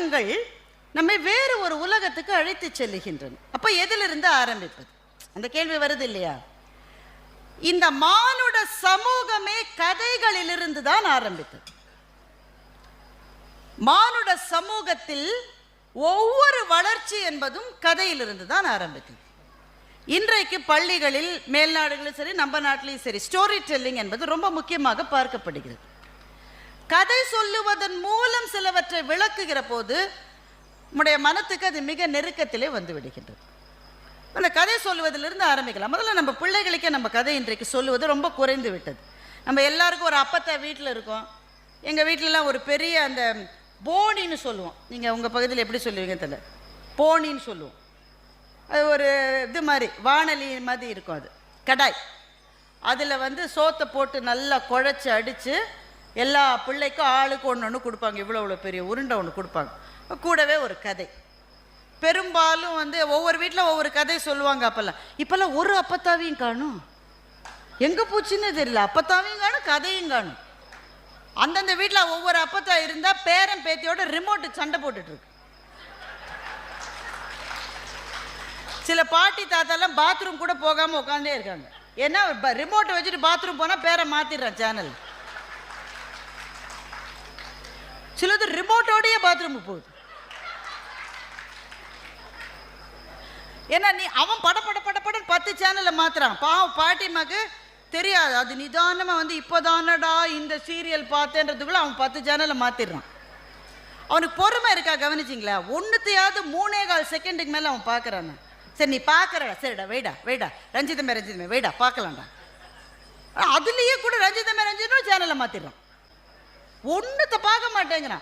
புத்தகங்கள் நம்மை வேறு ஒரு உலகத்துக்கு அழைத்து செல்லுகின்றன. அப்ப எதிலிருந்து ஆரம்பிப்பது? அந்த கேள்வி வருது இல்லையா? இந்த மானுட சமூகமே கதைகளிலிருந்து தான் ஆரம்பித்தது. மானுட சமூகத்தில் ஒவ்வொரு வளர்ச்சி என்பதும் கதையிலிருந்து தான் ஆரம்பித்தது. இன்றைக்கு பள்ளிகளில் மேல்நாடுகளிலும் சரி நம்ம நாட்டிலையும் சரி ஸ்டோரி டெல்லிங் என்பது ரொம்ப முக்கியமாக பார்க்கப்படுகிறது. கதை சொல்லுவதன் மூலம் சிலவற்றை விளக்குகிற போது நம்முடைய மனத்துக்கு அது மிக நெருக்கத்திலே வந்து விடுகின்றது. அந்த கதை சொல்லுவதிலிருந்து ஆரம்பிக்கலாம். முதல்ல நம்ம பிள்ளைகளுக்கே நம்ம கதை இன்றைக்கு சொல்லுவது ரொம்ப குறைந்து விட்டது. நம்ம எல்லாருக்கும் ஒரு அப்பத்தை வீட்டில் இருக்கோம். எங்கள் வீட்டிலலாம் ஒரு பெரிய அந்த போனின்னு சொல்லுவோம். நீங்கள் உங்கள் பகுதியில் எப்படி சொல்லுவீங்க தெரியல? போனின்னு சொல்லுவோம். அது ஒரு இது மாதிரி வானொலி மாதிரி இருக்கும் அது. கடாய். அதில் வந்து சோத்தை போட்டு நல்லா குழச்சி அடித்து எல்லா பிள்ளைக்கும் ஆளுக்கு ஒன்று ஒன்று கொடுப்பாங்க. இவ்வளோ இவ்வளோ பெரிய உருண்டை ஒன்று கொடுப்பாங்க. கூடவே ஒரு கதை. பெரும்பாலும் வந்து ஒவ்வொரு வீட்டில் ஒவ்வொரு கதை சொல்லுவாங்க அப்போல்லாம். இப்போல்லாம் ஒரு அப்பத்தாவையும் காணும். எங்கே போச்சுன்னு தெரியல. அப்பத்தாவையும் காணும் கதையும் காணும். அந்தந்த வீட்டில் ஒவ்வொரு அப்பத்தா இருந்தால் பேரன் பேத்தியோட ரிமோட்டு சண்டை போட்டுட்ருக்கு சில பாட்டி தாத்தாலாம் பாத்ரூம் கூட போகாமல் உட்காந்தே இருக்காங்க. ஏன்னா ரிமோட்டை வச்சுட்டு பாத்ரூம் போனால் பேரை மாற்றிடுறான் சேனல் சிலது ரிமோட்டோடைய பாத்ரூமுக்கு போகுது. ஏன்னா நீ அவன் பட பட பட படன்னு பத்து சேனலை மாத்துறான். பாவம் பாட்டிமாக்கு தெரியாது. அது நிதானமாக வந்து இப்போதானடா இந்த சீரியல் பார்த்தேன்றதுக்குள்ள அவன் பத்து சேனலை மாத்திடுறான். அவனுக்கு பொறுமை இருக்கா கவனிச்சிங்களா? ஒன்றுத்தையாவது மூணே கால் செகண்டுக்கு மேலே அவன் பார்க்குறான் சரி நீ பார்க்குறடா சரிடா வெயிடா வெயிடா. ரஞ்சிதமே ரஞ்சிதமே வெயிடா பார்க்கலாம்டா அதுலேயே கூட ரஞ்சிதமே ரஞ்சிதமே சேனலை மாற்றிடுறான் ஒன்றுத்தை பார்க்க மாட்டேங்கிறான்.